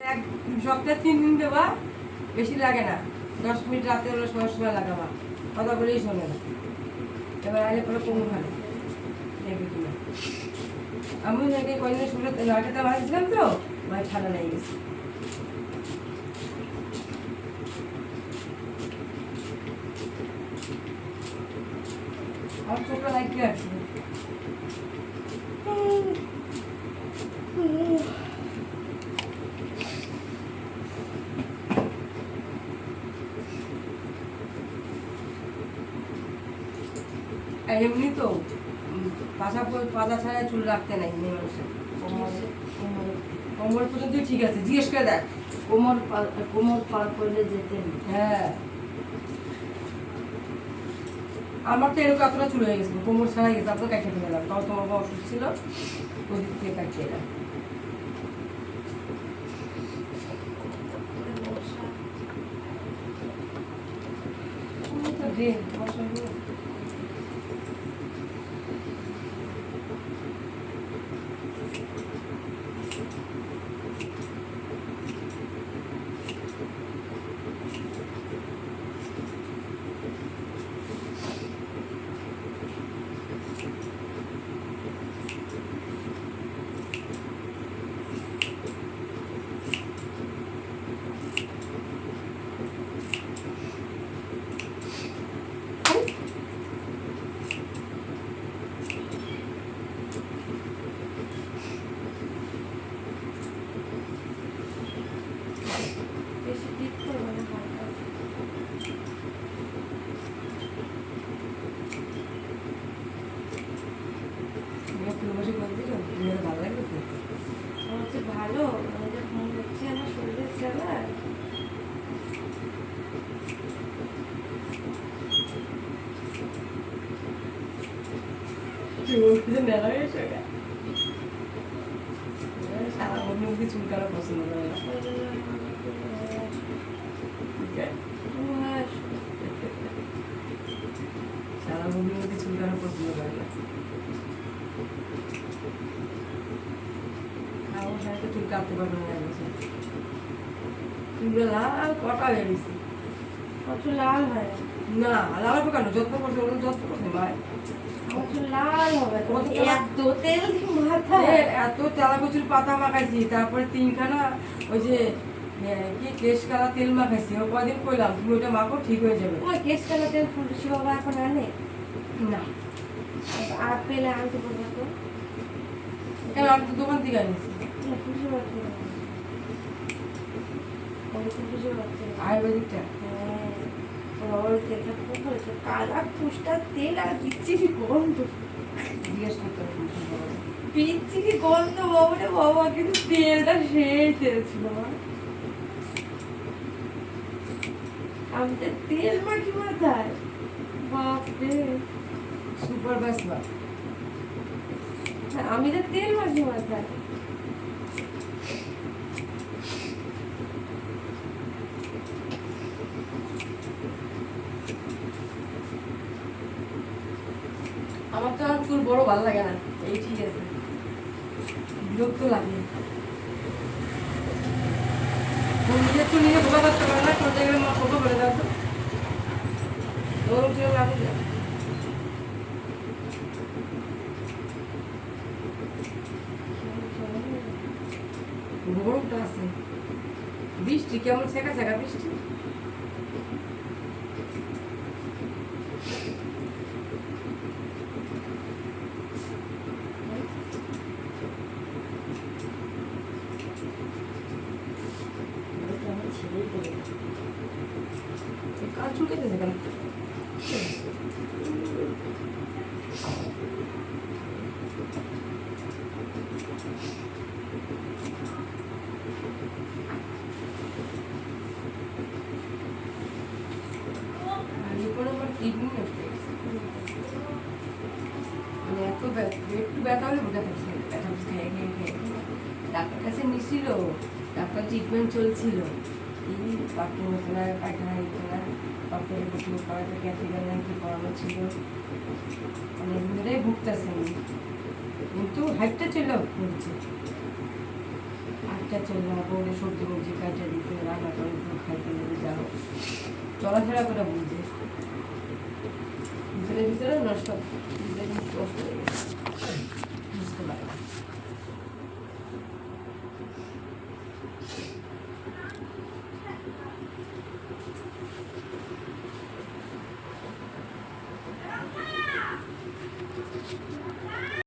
এক সপ্তাহে তিন দিন দেবা, বেশি লাগে না। দশ মিনিট রাতে হলে সময় সময় লাগাবা। কথা বলেই শোনে না। এবার আইলে পরে কমু ভালো আমি নাকি কদিন শুনে নাটাটা মারছিলাম তো মানে ঠান্ডা লেগে গেছে। আর চোখটা লাগিয়ে আছে আর এমনি তো পাশা পাতা ছাড়া চুল রাখতে নাই মেয়ে মানুষের। কোমরে- পর্যন্ত ঠিক আছে জিজ্ঞেস করে দেখ। কোমর কোমর পার করলে যেতেন হ্যাঁ। আমার তো এরকম এতটা চুল হয়ে গেছিল কোমর ছাড়াই গেছে তারপর কাটিয়ে ফেলে গেলাম তাও তোমার বাবা অসুখ ছিল ওদিক থেকে কাটিয়ে এলাম। বর্ষা রে। বেশি ঠিক করবে না হালকা মেয়ে ফুল বসে করে দিল ভালো লাগছে। আমার হচ্ছে ভালো মনে হচ্ছে আমার শরীরের জ্বালা সারা অন্য অব্দি চুলকানো পছন্দ করে না। এত তেল কচুর পাতা মাখাইছি তারপরে তিনখানা ওই যে কি কেশ কালা তেল মাখাইছি ও কদিন কইলাম তুমি ওটা মাখো ঠিক হয়ে যাবে কেস কালা তেল ফুলসি বাবা এখন আনে। না। আর পেলে আনতে পারব তো। কেন আমি তো দোকান থেকে। আয়ুর্বেদিকটা? হ্যাঁ, কালা তেল আর বিচ্ছিরি গন্ধ। জিজ্ঞেস করতে। বিচ্ছিরি গন্ধ বাবারে বাবা কিন্তু তেলটা সেই তেল ছিল আমার আমি তো তেল মাখি মাথায়? বাপরে। সুপার বেস্ট বার আমি তো তেল মাখি মাথায় আমার তো আর চুল বড় ভালো লাগে না, এই ঠিক আছে। বিরক্ত লাগে। নিজের চুল নিজে বোকা করতে পারে না করতে গেলে মা ফটো করে দাও তো। গরম চুল লাগে যা গরমটা আছে। বৃষ্টি কেমন ছেঁকা ছেঁকা বৃষ্টি? চুল কেটেছে কেন আর এরপর আমার মানে এত একটু ব্যথা হলে খেয়ে খেয়ে খেয়ে ডাক্তার কাছে ডাক্তার ট্রিটমেন্ট করানো ছিল। কিন্তু হাইটটা চলে পড়ছে। ঠিকঠাক চলে না করে সবজি মবজি কাটে দিতে রান্না করে খাইতে যাও চলাফেরা করে বুঝছে ভিতরে হয়ে গেছে বুঝতে পারে।